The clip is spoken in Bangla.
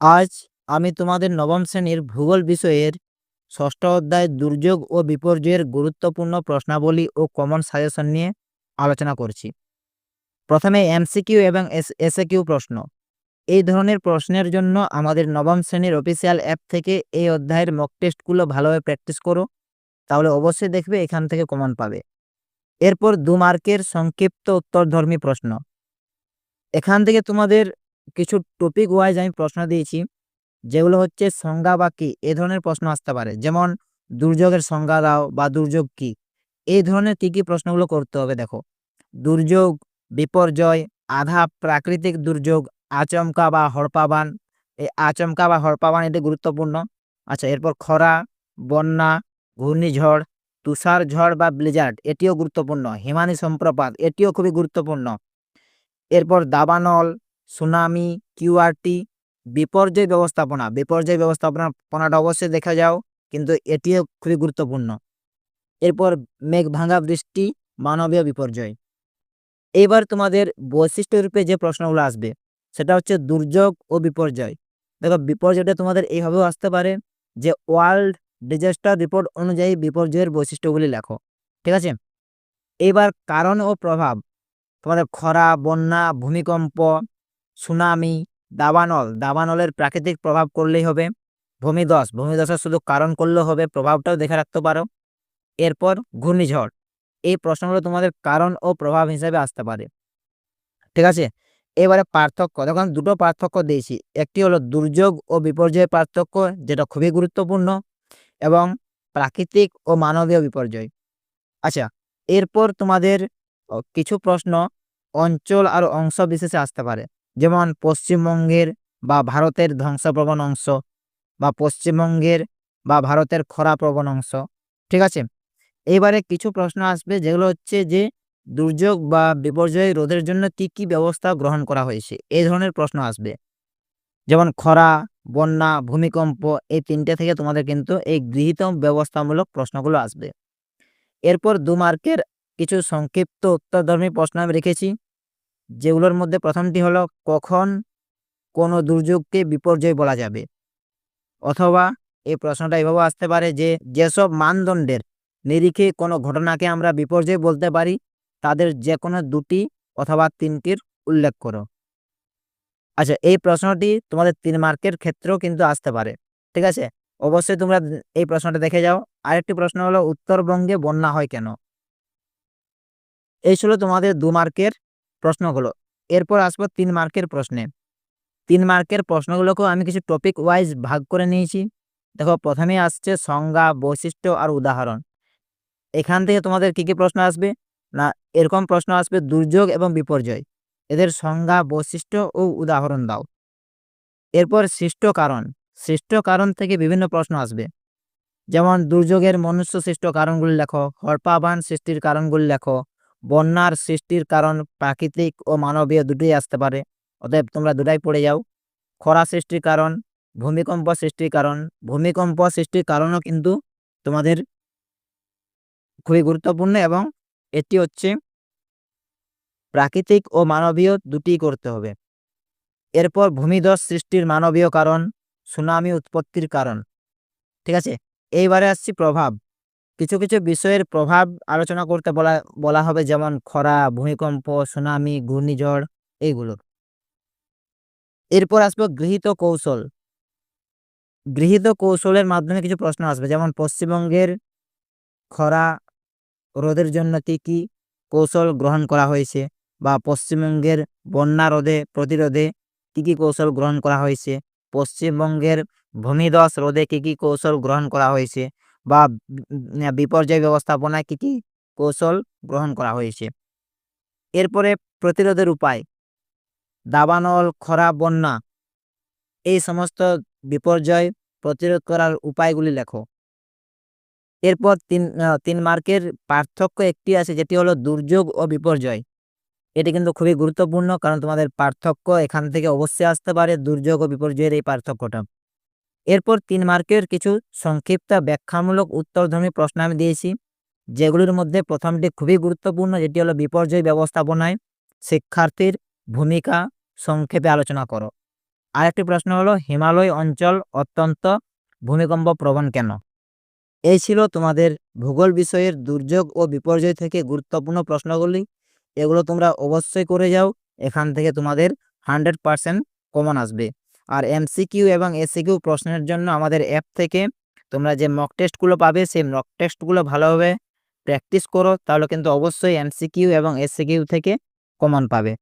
আজ আমি তোমাদের নবম শ্রেণির ভূগোল বিষয়ের ষষ্ঠ অধ্যায় দুর্যোগ ও বিপর্যয়ের গুরুত্বপূর্ণ প্রশ্নাবলী ও কমন সাজেশন নিয়ে আলোচনা করছি। প্রথমে এমসিকিউ এবং এসএকিউ প্রশ্ন। এই ধরনের প্রশ্নের জন্য আমাদের নবম শ্রেণির অফিসিয়াল অ্যাপ থেকে এই অধ্যায়ের মক টেস্টগুলো ভালোভাবে প্র্যাকটিস করো, তাহলে অবশ্যই দেখবে এখান থেকে কমন পাবে। এরপর দু মার্কের সংক্ষিপ্ত উত্তরধর্মী প্রশ্ন। এখান থেকে তোমাদের কিছু টপিক ওয়াইজ আমি প্রশ্ন দিয়েছি, যেগুলো হচ্ছে সংজ্ঞা বা কী, এ ধরনের প্রশ্ন আসতে পারে। যেমন, দুর্যোগের সংজ্ঞা দাও বা দুর্যোগ কী? এই ধরনের কী কী প্রশ্নগুলো করতে হবে দেখো। দুর্যোগ, বিপর্যয়, আধা প্রাকৃতিক দুর্যোগ, আচমকা বা হড়পাবান এই আচমকা বা হড়পাবান এটি গুরুত্বপূর্ণ। আচ্ছা এরপর খরা, বন্যা, ঘূর্ণিঝড় তুষার ঝড় বা ব্লিজার্ড এটিও গুরুত্বপূর্ণ। হিমানি সম্প্রপাত এটিও খুবই গুরুত্বপূর্ণ। এরপর দাবানল সুনামি কিউআরটি বিপর্যয় ব্যবস্থাপনা। বিপর্যয় ব্যবস্থাপনাটা অবশ্যই দেখা যাও, কিন্তু এটিও খুবই গুরুত্বপূর্ণ। এরপর মেঘ ভাঙা বৃষ্টি, মানবীয় বিপর্যয়। এইবার তোমাদের বৈশিষ্ট্য রূপে যে প্রশ্নগুলো আসবে, সেটা হচ্ছে দুর্যোগ ও বিপর্যয়। দেখো, বিপর্যয়টা তোমাদের এইভাবেও আসতে পারে যে ওয়ার্ল্ড ডিজাস্টার রিপোর্ট অনুযায়ী বিপর্যয়ের বৈশিষ্ট্যগুলি লেখো, ঠিক আছে? এইবার কারণ ও প্রভাব। তোমাদের খরা, বন্যা, ভূমিকম্প সুনামি, দাবানল, দাবানলের প্রাকৃতিক প্রভাব করলেই হবে। ভূমিদশ ভূমিদশের শুধু কারণ করলেও হবে, প্রভাবটাও দেখে রাখতে পারো। এরপর ঘূর্ণিঝড়, এই প্রশ্নগুলো তোমাদের কারণ ও প্রভাব হিসেবে আসতে পারে। ঠিক আছে? এবারে পার্থক্য দেখুন দুটো পার্থক্য দিয়েছি। একটি হলো দুর্যোগ ও বিপর্যয়ের পার্থক্য, যেটা খুবই গুরুত্বপূর্ণ, এবং প্রাকৃতিক ও মানবীয় বিপর্যয়। আচ্ছা এরপর তোমাদের কিছু প্রশ্ন অঞ্চল আর অংশ বিশেষে আসতে পারে। যেমন পশ্চিমবঙ্গের বা ভারতের ধ্বংসপ্রবণ অংশ বা পশ্চিমবঙ্গের বা ভারতের খরাপ্রবণ অংশ, ঠিক আছে? এবারে কিছু প্রশ্ন আসবে যেগুলো হচ্ছে যে দুর্যোগ বা বিপর্যয় রোধের জন্য কী কী ব্যবস্থা গ্রহণ করা হয়েছে, এই ধরনের প্রশ্ন আসবে। যেমন খরা, বন্যা, ভূমিকম্প, এই তিনটে থেকে তোমাদের কিন্তু এই গৃহীত ব্যবস্থামূলক প্রশ্নগুলো আসবে। এরপর দু মার্কের কিছু সংক্ষিপ্ত উত্তরধর্মী প্রশ্ন আমি রেখেছি। যেগুলোর মধ্যে প্রথমটি হলো কখন কোনো দুর্যোগকে বিপর্যয় বলা যাবে। অথবা এই প্রশ্নটা এভাবে আসতে পারে যে, যেসব মানদণ্ডের নিরিখে কোনো ঘটনাকে আমরা বিপর্যয় বলতে পারি, তাদের যে কোনো দুটি অথবা তিনটির উল্লেখ করো। আচ্ছা এই প্রশ্নটি তোমাদের তিন মার্কের ক্ষেত্রেও কিন্তু আসতে পারে, ঠিক আছে? অবশ্যই তোমরা এই প্রশ্নটা দেখে যাও। আরেকটি প্রশ্ন হলো, উত্তরবঙ্গে বন্যা হয় কেন? এই ছিল তোমাদের দু মার্কের প্রশ্নগুলো এরপর আসব তিন মার্কের প্রশ্নে। তিন মার্কের প্রশ্নগুলোকেও আমি কিছু টপিক ওয়াইজ ভাগ করে নিয়েছি। দেখো, প্রথমে আসছে সংজ্ঞা, বৈশিষ্ট্য আর উদাহরণ। এখান থেকে তোমাদের কী কী প্রশ্ন আসবে? না, এরকম প্রশ্ন আসবে, দুর্যোগ এবং বিপর্যয়। এদের সংজ্ঞা, বৈশিষ্ট্য ও উদাহরণ দাও। এরপর সৃষ্ট কারণ। সৃষ্ট কারণ থেকে বিভিন্ন প্রশ্ন আসবে। যেমন, দুর্যোগের মনুষ্য সৃষ্ট কারণগুলি লেখো, হরপাবান সৃষ্টির কারণগুলি লেখো বন্যার সৃষ্টির কারণ প্রাকৃতিক ও মানবীয় দুটোই আসতে পারে। অতএব তোমরা দুটাই পড়ে যাও। খরা সৃষ্টির কারণ, ভূমিকম্প সৃষ্টির কারণ। ভূমিকম্প সৃষ্টির কারণও কিন্তু তোমাদের খুবই গুরুত্বপূর্ণ এবং এটি হচ্ছে প্রাকৃতিক ও মানবীয় দুটি করতে হবে। এরপর ভূমিধস সৃষ্টির মানবীয় কারণ, সুনামি উৎপত্তির কারণ। ঠিক আছে? এইবারে আসছি প্রভাব। কিছু কিছু বিষয়ের প্রভাব আলোচনা করতে বলা বলা হবে যেমন খরা, ভূমিকম্প, সুনামি, ঘূর্ণিঝড় এইগুলো। এরপর আসব গৃহীত কৌশল। গৃহীত কৌশলের মাধ্যমে কিছু প্রশ্ন আসবে, যেমন পশ্চিমবঙ্গের খরা রোধের জন্য কী কী কৌশল গ্রহণ করা হয়েছে বা পশ্চিমবঙ্গের বন্যা রোধে, প্রতিরোধে কী কী কৌশল গ্রহণ করা হয়েছে? পশ্চিমবঙ্গের ভূমিধস রোধে কী কী কৌশল গ্রহণ করা হয়েছে? বা বিপর্যয় ব্যবস্থাপনায় কী কী কৌশল গ্রহণ করা হয়েছে। এরপরে প্রতিরোধের উপায়। দাবানল, খরা, বন্যা এই সমস্ত বিপর্যয় প্রতিরোধ করার উপায়গুলি লেখো। এরপর তিন তিন মার্কের পার্থক্য একটি আছে, যেটি হলো দুর্যোগ ও বিপর্যয়। এটি কিন্তু খুবই গুরুত্বপূর্ণ, কারণ তোমাদের পার্থক্য এখান থেকে অবশ্যই আসতে পারে, দুর্যোগ ও বিপর্যয়ের এই পার্থক্যটা। এরপর তিন মার্কের কিছু সংক্ষিপ্ত ব্যাখ্যামূলক উত্তরধর্মী প্রশ্ন আমি দিয়েছি, যেগুলির মধ্যে প্রথমটি খুবই গুরুত্বপূর্ণ, যেটি হলো বিপর্যয় ব্যবস্থাপনায় শিক্ষার্থীর ভূমিকা সংক্ষেপে আলোচনা করো। আরেকটি প্রশ্ন হলো, হিমালয় অঞ্চল অত্যন্ত ভূমিকম্প প্রবণ কেন? এই ছিল তোমাদের ভূগোল বিষয়ের দুর্যোগ ও বিপর্যয় থেকে গুরুত্বপূর্ণ প্রশ্নগুলি। এগুলো তোমরা অবশ্যই করে যাও, এখান থেকে তোমাদের হান্ড্রেড পারসেন্ট কমন আসবে। আর এমসিকিউ এবং এসিকিউ প্রশ্নের জন্য আমাদের অ্যাপ থেকে তোমরা যে মক টেস্টগুলো পাবে, সেই মক টেস্টগুলো ভালোভাবে প্র্যাকটিস করো। তাহলে কিন্তু অবশ্যই এমসিকিউ এবং এসিকিউ থেকে কমন পাবে।